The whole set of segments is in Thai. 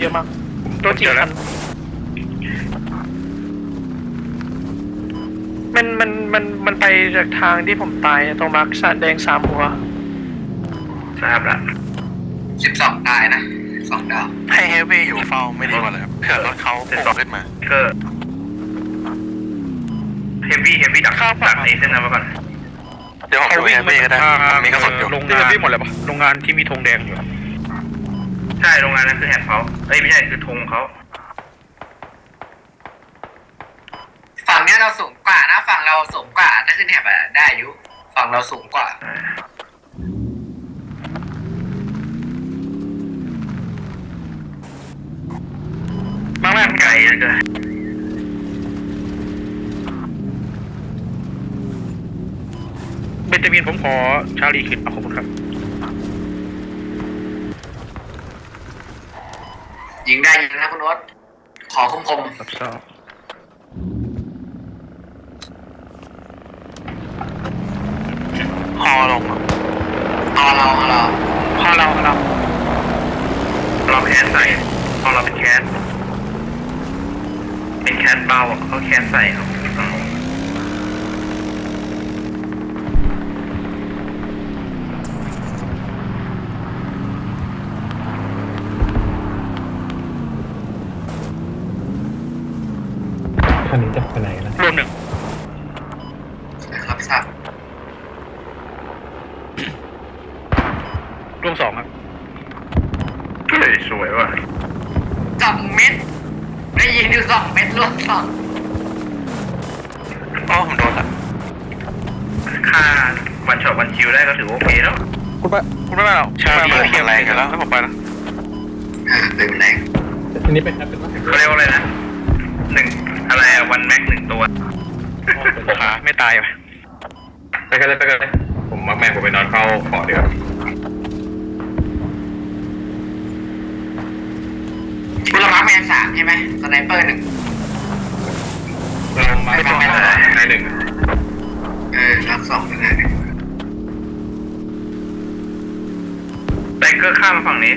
เยอะมากตัวจริงคันมันมันมันมันไปจากทางที่ผมตายตรงมาร์คสแดงสามหัวทราบละสิบสองตายนะสองดาวให้เฮฟวี่อยู่เฝ้าไม่ดีกว่าเลยครับเผื่อรถเขาพุ่งขึ้นมาเกอร์เฮฟวี่เฮฟวี่ดักข้าวดักไอ้เส้นนั้นมาก่อนเดี๋ยวผมดูเฮฟวี่ก็ได้ผมมีกระสุนอยู่โรงงานที่หมดเลยปะโรงงานที่มีธงแดงอยู่ ใช่โรงงานนั้นคือแฮนด์เขาเอ้ยไม่ใช่คือธงเขาฝั่งเนี้ยเราสูงกว่านะ ฝั่งเราสูงกว่าถ้าขึ้นแถบอะได้อยู่ฝั่งเราสูงกว่า มากมากไกลเหลยเกินเบนจามินผมขอชาลีขึ้นเอาขอบคุณครับ ยิงได้ยิงนะคุณโอ๊ตขอคมคมรับทราบฮอลงอะๆเอาเราเอาเราพาเราพาเราเราแคสใส่พอเราเป็นแคสเป็นแคสเบาเขาแคสใส่เขา ขาไม่ตายไปไปกันเลยไปกันเลยผมมักแม่ผมไปนอนเฝ้าขอเดี๋ยวคุณละมักแมนสามใช่ไหมสไนเปอร์หนึ่งเรามาไม่ได้ในหนึ่งเออรับสองนะไบเกอร์ข้ามฝั่งนี้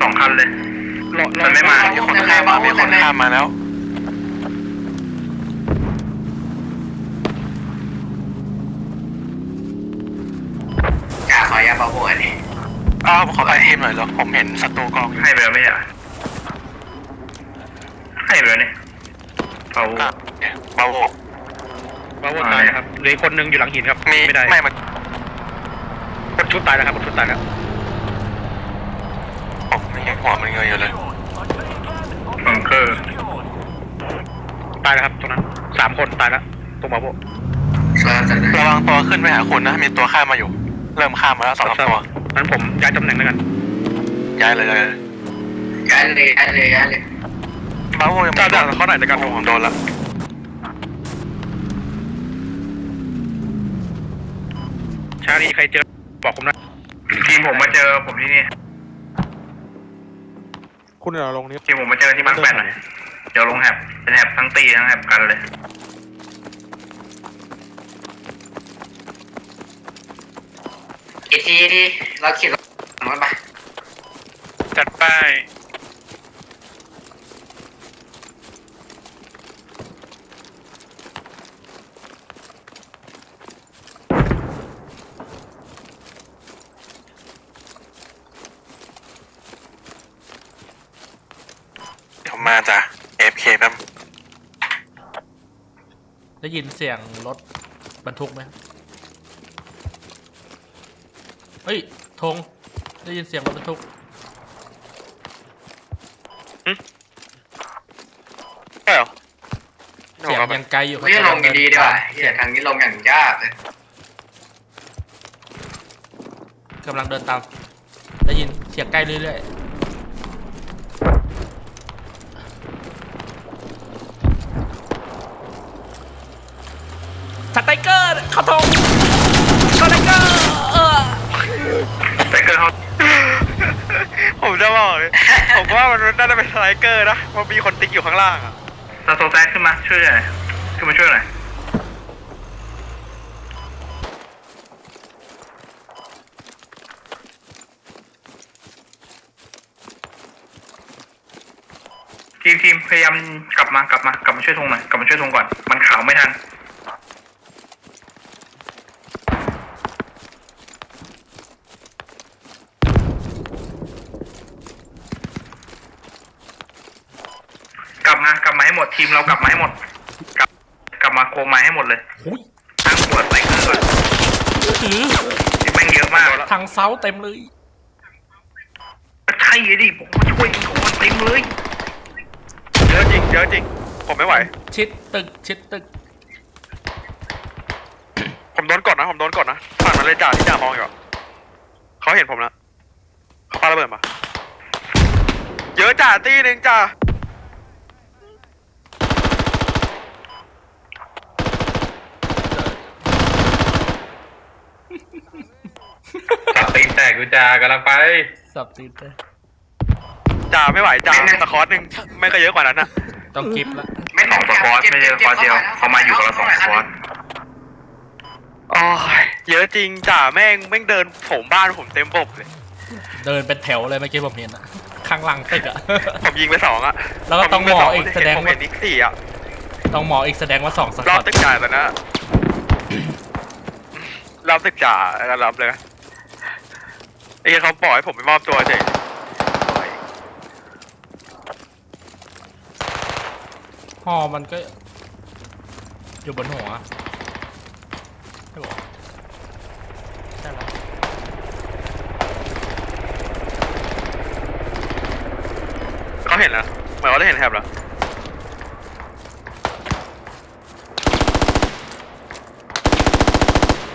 สองคันเลยมันไม่มามีคนข้ามมามีคนข้ามมาแล้ว อ้าวขอไปทีมหน่อยเหรอผมเห็นศัตรูกองอยู่ให้ไปแล้วไม่ใช่เหรอให้ไปแล้วนี่เอาอะเบามาวนตายนะครับเหลืออกคนหนึงอยู่หลังหินครับมีไม่ได้ไม่มันคนชุดตายแล้วครับคนชุดตายแล้วผมยังหัวมันเงยอยู่เลยบังเกอร์ตายแล้วครับตรงนั้นสามคนตายแล้วตรงบาโบสลับจากนั้นระวังตัวขึ้นไปหาคุณนะ มีตัวข้ามมาอยู่ เริ่มข้ามมาแล้วสองสามตัว นั้นผมย้ายตำแหน่งแล้วกันย้ายเลยย้ายเลยย้ายเลยย้ายเลยย้ายเลยเบายังเจ้าไม่โดเจ้านเขาไหนจากการโอ้ผมโดนละชาลีใครเจอบอกผมนะทีมผมมาเจอผมที่นี่คุณเอาลงนี้ทีมผมมาเจอที่มาร์คแปดหน่อยเดี๋ยวลงแฮบเป็นแฮบทั้งตีทั้งแฮบกันเลย อีกทีที่เราขี่รถมันไปจัดป้ายเดี๋ยวมาจ้ะ FK แป๊บได้ยินเสียงรถบรรทุกไหม เฮ้ยธงได้ยินเสียงรถบรรทุกใช่เหรอเสียงยังไกลอยู่เฮ้ยลงดีๆดีกว่าเหี้ยทางนี้ลงอย่างยากเลยกำลังเดินตาม ได้ยินเสียงใกล้เรื่อยๆสไตรเกอร์เข้าธง อกเลย ผมว่ามันน่าจะเป็นสไลเกอร์นะเพราะมีคนติ๊กอยู่ข้างล่างอะตาโซแซกขึ้นมาช่วยหน่อยขึ้นมาช่วยหน่อยทีมทีมพยายามกลับมากลับมากลับมาช่วยธงหน่อยกลับมาช่วยธงก่อน มันขาวไม่ทัน กลับมากลับมาให้หมด ทีมเรากลับมาให้หมด กลับกลับมาโคมาให้หมดเลยหุยทั้งหัวใส่เกลือถือแม่งเยอะมากทางเซาเต็มเลย ใช่ดิผมมาช่วยของมันเต็มเลยเยอะจริงเยอะจริง ผมไม่ไหว ชิดตึก ชิดตึก ผมโดนกดนะ ผมโดนกดนะฝั่งนั้นเลยจ่าที่จ่ามองอยู่อะเขาเห็นผมแล้วเขาปาระเบิดมา เยอะจ่าตีหนึ่งจ่า จับตีนแต กกูจากำลังไป สับตีนไปจ่าไม่ไหวจ่าสคอร์สหนึ่งไม่ก็เยอะกว่านั้นนะต้องกิฟต์ละไม่สองสควอตไม่ใช่สควอตเดียวเขามาอยู่กับเราสองสควอตโอ้ยเยอะจริงจ่าแม่งแม่งเดินโถมบ้านผมเต็มบบเลย เดินเป็นแถวเลยเมื่อกี้ผมเห็นอะข้างหลังตึกอะ ผมยิงไปสองอะแล้วก็ต้องผยิไปมองอีกแสดงผมว่าเห็นอีกสี่อะต้องหมออีกแสดงว่าสองสรกออบตตึกจ่าแต่นะรอบตึกจ่าแล้วรับเลยนะ ไอ้เหี้ยเขาปล่อยให้ผมไปมอบตัวเฉยหอมันก็ อยู่บนหัวใช่ปะใช่แล้วเขาเห็นแล้วเหมือนว่าได้เห็นแถบแล้ว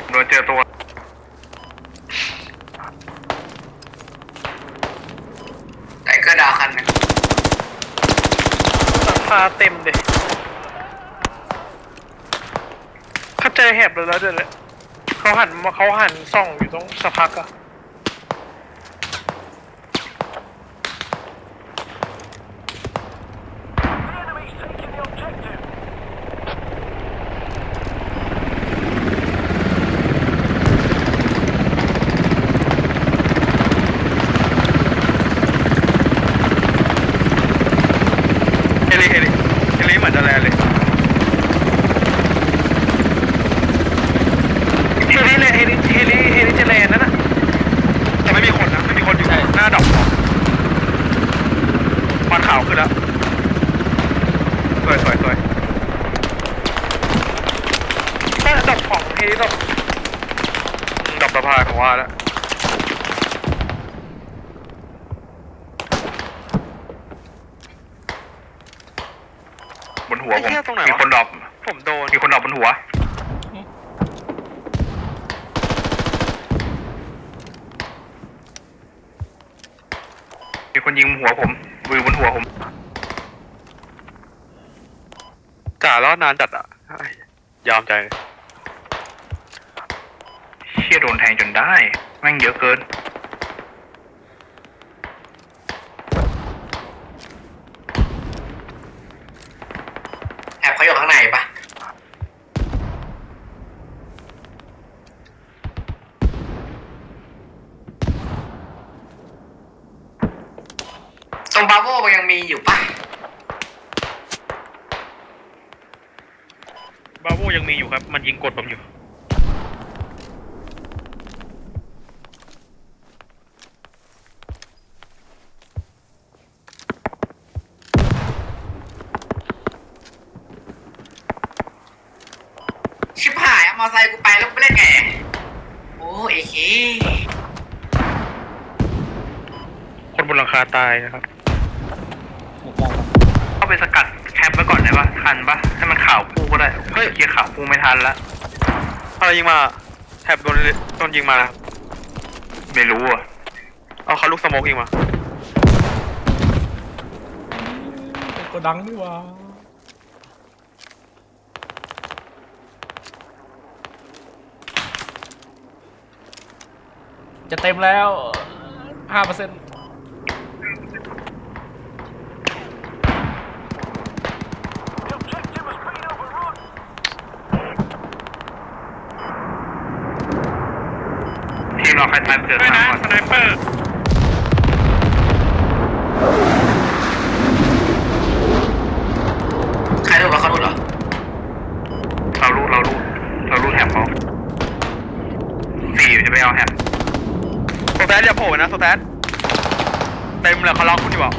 โดนเจอตัว ไอ้เกอร์ดาวคันหนึงาเต็มเลยเขาเจอแหบเลยแล้วเดี๋ยวเลยเขาหันมาเขาหันส่องอยู่ตรงสักพักอะ เฮลิเฮลิเฮลิเหมือนจะแลนเลย เฮลิเลยเฮลิเฮลิเฮลิเจแลนนั่นน่ะ แต่ไม่มีคนนะไม่มีคนอยู่หน้าดอกควันขาวขึ้นแล้วสวยสวยสวย ก็ดอกของเฮลิดอก อืมดอกสะพายผมว่าแล้ว บนหัว ไอ้ ผม เหี้ยตรงไหน มี วะ คนดรอป ผมโดน มีคนดรอปบนหัว มีคนยิงหัวผมมือบนหัวผมจ่ารอดนานจัดอะยอมใจ เชี่ยโดนแทงจนได้ แม่งเยอะเกิน แอบเขาอยู่ข้างในปะตรงบาโวมันยังมีอยู่ปะ บาโวยัง มีอยู่ครับมันยิงกดผมอยู่ ชิบหายเอามอไซค์กูไปแล้วไปเล่นไงโอ้เอเคคนบนหลังคาตายนะครับ เข้าไปสกัดแคปไว้ก่อนได้ปะทันปะให้มันข่าวคู่ ก็ได้เฮ้ยเกียร์ข่าวคู่ไม่ทันละอะไรยิงมาแถบโดนโดนยิงมาแล้วไม่รู้อะเอาเขาลูกสโมกยิงมาเป็นโกดังนี่หว่าจะเต็มแล้วห้าเปอร์เซ็นต์ รอใครตายเกิดด้นะสไนเปอร์ใคเขารู้เหรอเรารู้เรารู้เรารู้แฮมเขาสี่จะไปเอาแฮมสแตทอย่โผล่นะสแตทเต็มเลยเขาล็อกคุณอยู่อะ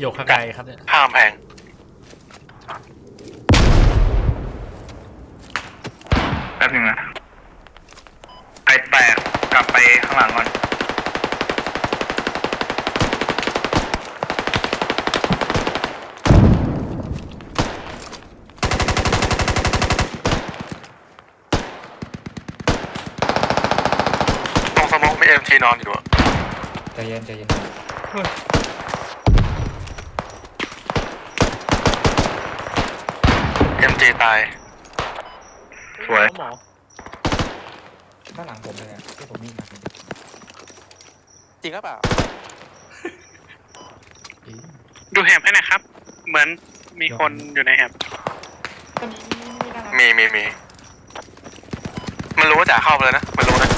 โยกข้างไกลครับเนี่ยข้ามแพงแป๊บนึงนะไอแตกกลับไปข้างหลังก่อน ตรงสมองมีเอ็มทีนอนอยู่อะใจเย็นใจเย็นเอ็ มจีตาย สวย หมอข้างหลังผมเลยอะที่ผมวิ่งมาจริงหรือเปล่าดูแหบให้หนะครับ เหมือนมีคนอยู่ในแหบมีมีมี มันรู้ว่าจ่าเข้าไปเลยนะ มันรู้นะ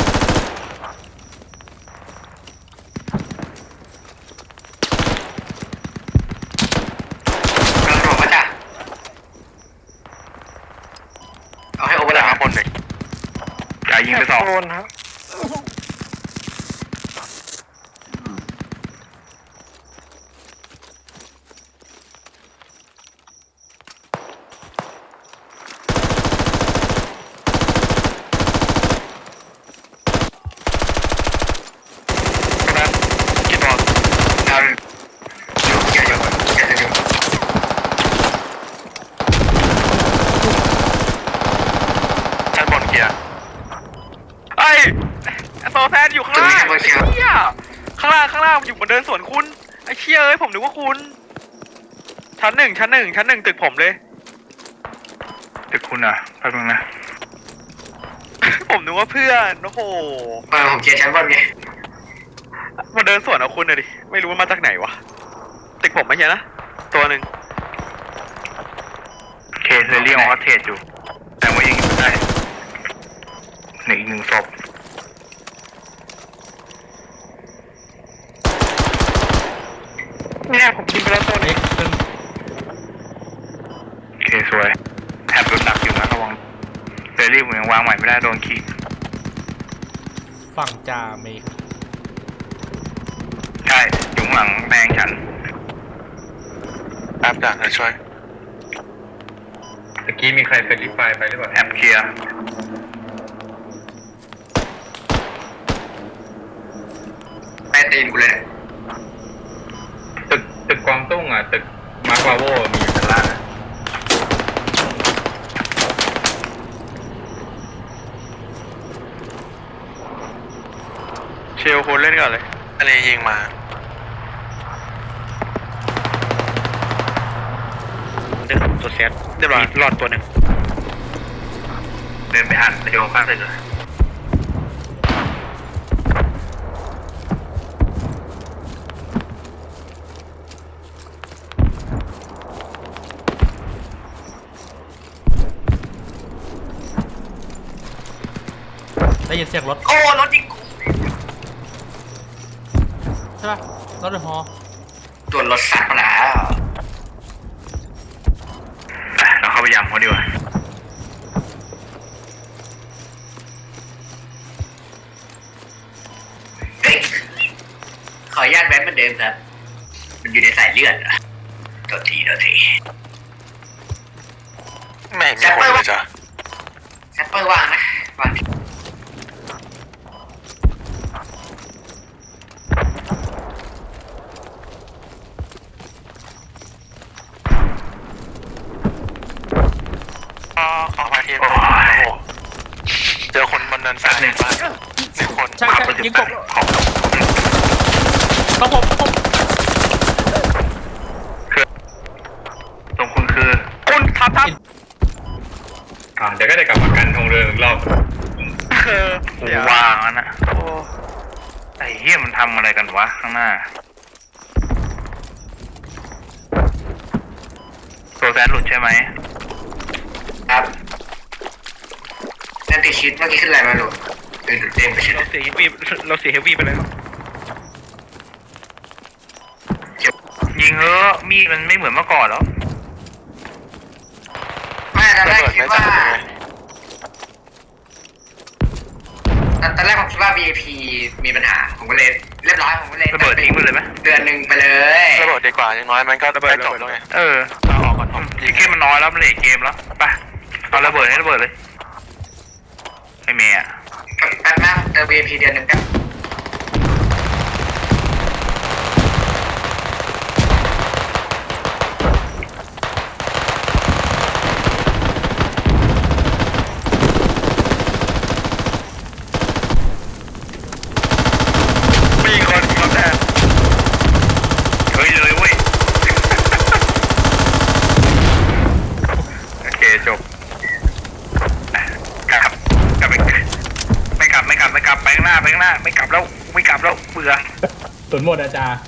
กำลังบอกว่าจ้ะเอาให้โอเวอร์ จ่า แล้ว ข้างบนหนึ่ง จ่า ยิงไปสองโดนครับ ตรงนั้นกี่ตัว เอาอยู่เกี่ยวอยู่เกี่ยวอยู่ ชั้นบนเกียร์ไอ้ยโซ แซนอยู่ข้างตรงล่านี้งแค่บนเชียวเชี่ยข้างล่างข้างล่างอยู่บนเดินสวนคุณไอ้เชี่ยเอ้ยผมนึกว่าคุณ ชั้นหนึ่งชั้นหนึ่งชั้นหนึ่งตึกผมเลย ตึกคุณอะแป๊บนึงนะผมนึกว่าเพื่อนโอ้โหเออผมเคลียร์ชั้นบนไงมาเดินสวนเอาคุณเลยดิไม่รู้ว่ามาจากไหนวะตึกผมไม่ใช่นะตัวหนึ่งเคสเลยเรียกว่าเทรดอยู่ แต่ว่ายังอยู่ได้หนึ่งอีกหนึ่งศพ เนี่ยผมยิงไปแล้วตัวหนึเอ็งกซ์ขึ้นโอเคสวยแถบโดนดักอยู่นะระวังเซรี่ผมยังวางใหม่ไม่ได้โดนขีดฝั่งจ่าเมฆใช่อยู่ข้างหลังแดงฉันแป๊บจ้ะเดี๋ยวช่วยตะกี้มีใครเฟรนไฟไปหรือเปล่าแอปเคลียร์แม่ตีนกูเลยเนี่ยตึ กตึกกวางตุ้งอะตึกมาร์ควาโวมีอยู่ชั้นล่างนะเชลคุณเล่นก่อนเลยอันนี้ยิงมาเดินตัวเซตเรียบร้อยรอดตัวหนึ่งเดินไปหันไปโยนข้างตึกเลย ยินเสียงรถโอ้รถยิงกูใช่ปะรถเดอะฮอตัวรถสัตว์มาแล้วไปเราเข้าไปยำเขาดีกว่าเฮ้ยขออนุญาตแว้นเหมือนเดิมครับ มันอยู่ในสายเลือดอะโดนทีโดนทีไม่มีคนเลยจ้ะแซปเปอร์วางนะวางขอขอพาทีมโอ้โหเจอคนบนเนินซ้ายหนึ่งคน ใช่ ขับ ใช่ ไปสิบ ยิงแปกบดของต้องผมต้องผมตรงคุณคือคุณทับทับอ่าเดี๋ยวก็ได้กลับมากันทงเรืองอีกรอบเออกูเดี๋ยววางแล้วนะโอ้ไอ้เหี้ยมันทำอะไรกันวะข้างหน้าโซแซนหลุดใช่ไหมครับติดชิดเมื่อกี้ขึ้นอะไรมาหนู เออเต็มไปชิดเราเสียเฮฟวี่เราเสียเฮฟวี่ไปแล้วยิงเฮ้อะมีดมันไม่เหมือนเมื่อก่อนแล้วไม่ตอนแรระกเบิดคิไม่ดจัว่าบเลยตอนตอนแรกผมคิดว่า VIP มีปัญหา ผมก็เลยเรียบร้อยผมก็เลยระเบิดทิ้งไปเลยไหมเดือนหนึ่งไปเลยระเบิดดีกว่าอย่างน้อยมันก็ได้จบแล้วไงเออเอาออกก่อนผมทิกเก็ตมันน้อยแล้วมันเลทเกมแล้วไปเอาระเบิดให้ระเบิดเลยไอเมย์ อะแป๊บนะเติม VIP เดือนหนึ่งกับ สนหมดอาจารย์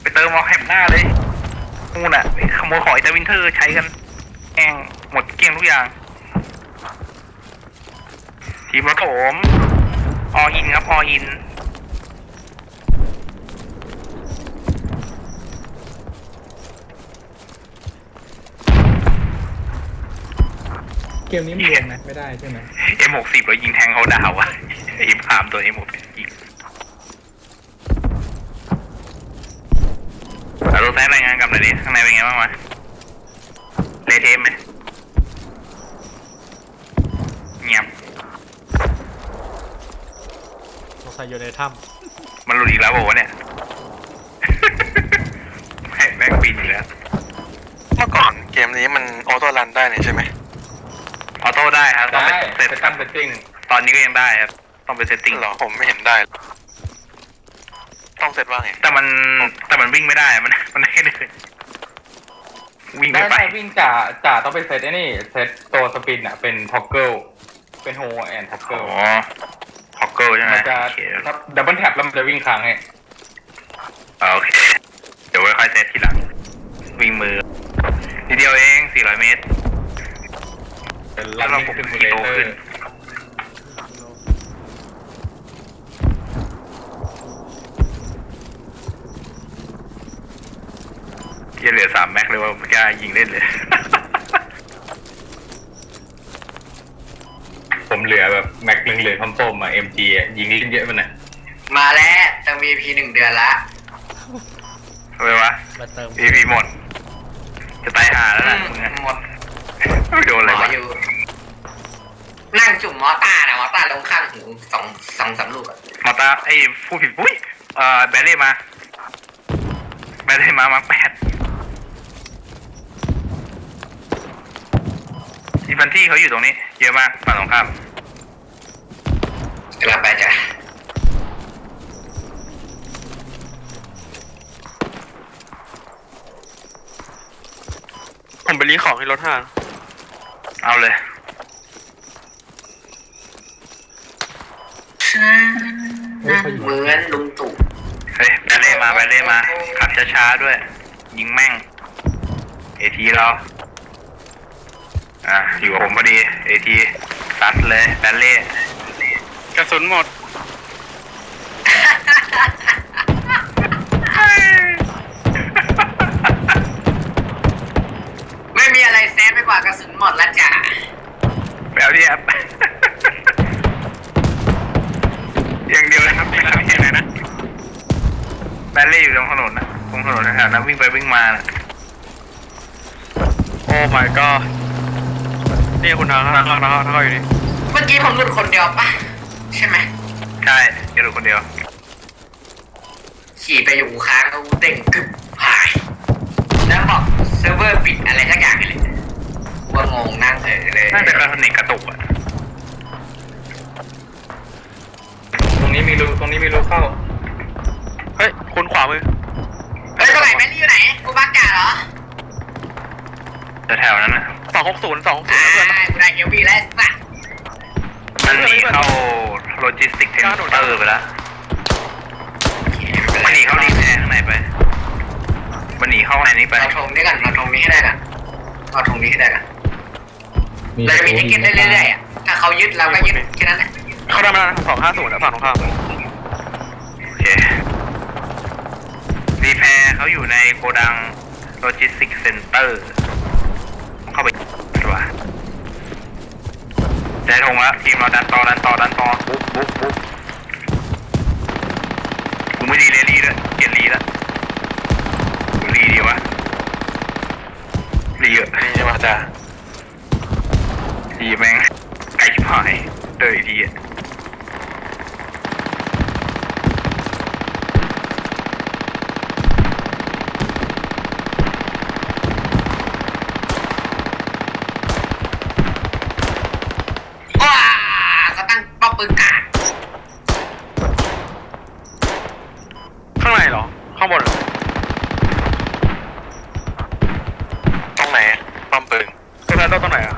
ไปเติมมอาแหมหน้าเลยนู่นอะขโมยของไอ้ตาวินเทอร์ใช้กันแองหมดเกลี้ยงทุกอย่าง ทีมรถโถมออินครับออิน เกมนี้มันรวมนะไม่ได้ใช่ไหมเอ็มห M60 แล้วยิงแทงเขาดาวอะไอ้พามตัวเอ็ M60 เอารถแท้รายงานกลับหน่อยดิข้างในเป็นไงบ้างวะเละเทมไหมเงียบสงสัยอยู่ในถ้มันหลุดอีกแล้วบอกว่าวะเนี่ย แม่งแม่งปีนอยู่แล้วเมื่อก่อนเกมนี้มันออโต้รันได้นี่ใช่ไหมออโต้ได้ครับต้องได้ไปเซเซตตตั้งเซตติ้งตอนนี้ก็ยังได้ครับต้องไปเซตติ้งเหรอผมไม่เห็นได้ ต้องเซตว่าไงแต่มัน แต่มันวิ่งไม่ได้มันมันได้แค่เดินวิ่งได้ไม่ไป ได้วิ่งจ่าจ่าต้องไปเซตไอ้นี่เซตตัวสปินอะเป็นท็อกเกิลเป็นโฮแอนท็อกเกิอ๋ลอฮอกเกิลใช่ไหมมันจะโอเคถ้าดับเบิลแท็บแล้วมันจะวิ่งค้างให้อ่าโอเค เดี๋ยวไว้ค่อยเซตทีหลัง วิ่งมือนิดเดียวเอง 400 เมตร เป็นแล้รัวนเรานิ่งปลุกซิมูกิเลโลเตอขึ้ นร์ที่เหลือสามแม็กเลยว่าไม่กล้ายิงเล่นเลย ผมเหลือแบบแม็กเหลืองๆส้มๆอะ MG อะยิงเล่นเยอะมันอะมาแล้วเติม VIP หนึ่งเดือนละ ทำไมวะำมาเติมพีพีหมด จะตายห่าแล้วอืนะมมึงอะหมดไม่โดนอะไรหมอวะอยู่ นั่งจุ่มมอต้านะมอต้าลงข้างหูสองสองสามลูกอะมาตาไอ้ผู้ผิดปุ้ยเอ่อแบลเล่มา แบลเล่มามาแปด อีฟันที่เขาอยู่ตรงนี้ เยอะมากฝั่งตรงข้ามกำลังไปจ้ะผมไปรีของที่รถห้างเอาเลย เหมือนลุงตู่เฮ้ยแบลเล่มาแบลเล่มา ขับช้าๆด้วย ยิงแม่ง เอทีเรา อะอยู่กับผมพอดีเอทีซัดเลยแบลเล่กระสุนหมด ไม่มีอะไรแซฟไปกว่ากระสุนหมดละจ้ะแบลเล่ครับ อย่างเดียวนะครับไม่ทำอย่างไรนะแบลเล่อยู่ตรงถนนนะตรงถนนแถวๆนั้นวิ่งไปวิ่งมานะโอ้ my god นี่คุณทางข้างล่างข้างล่างข้างล่างอยู่นี่เมื่อกี้ผมหลุดคนเดียวปะใช่ไหมใช่แกหลุดคนเดียว ขี่ไปอยู่ค้างก็เด้งกึบหาย แล้วบอกเซิร์ฟเวอร์ปิดอะไรสักอย่างนี่แหละว่างงนั่งเออเลยน่าจะกระสนิทกระตุกอะตรงนี้มีรูตรงนี้มีรูเข้า เฮ้ยคุณขวามือเฮ้ยเท่าไหร่แมนนี่อยู่ไหนกูบักกาเหรอแถวๆนั้นนะ สองหกศูนย์สองศูนย์เพื่อนกูไอ้เอลบีแล้วมันหนีเข้าโลจิสติกเซ็นเตอร์ไปแล้วมันหนีเข้ารีแอร์ข้างในไป มันหนีเข้าในนี้ไปเราทงนี้กันเราทงนี้ให้ได้กันเราทงนี้ให้ได้กันเราจะมีทิกเก็ตได้เรื่อยๆอะถ้าเขายึดเราก็ยึดแค่นั้นแหละเขาได้มาสองห้าศูนย์ฝั่งตรงข้ามโอเครีแพร์เขาอยู่ในโกดังโลจิสติกเซ็นเตอร์เข้าไป ได้ทงแล้วทีมเราดันต่อดันต่อดันต่อบุ๊บบุ๊บบุ๊บกูไม่ดีเลยรีเลยเกลียดรีแล้วรีดีวะรีเยอะรีมาจ้ารีแม่งไก่ชิบหายเตยดีอะ Apa, 呀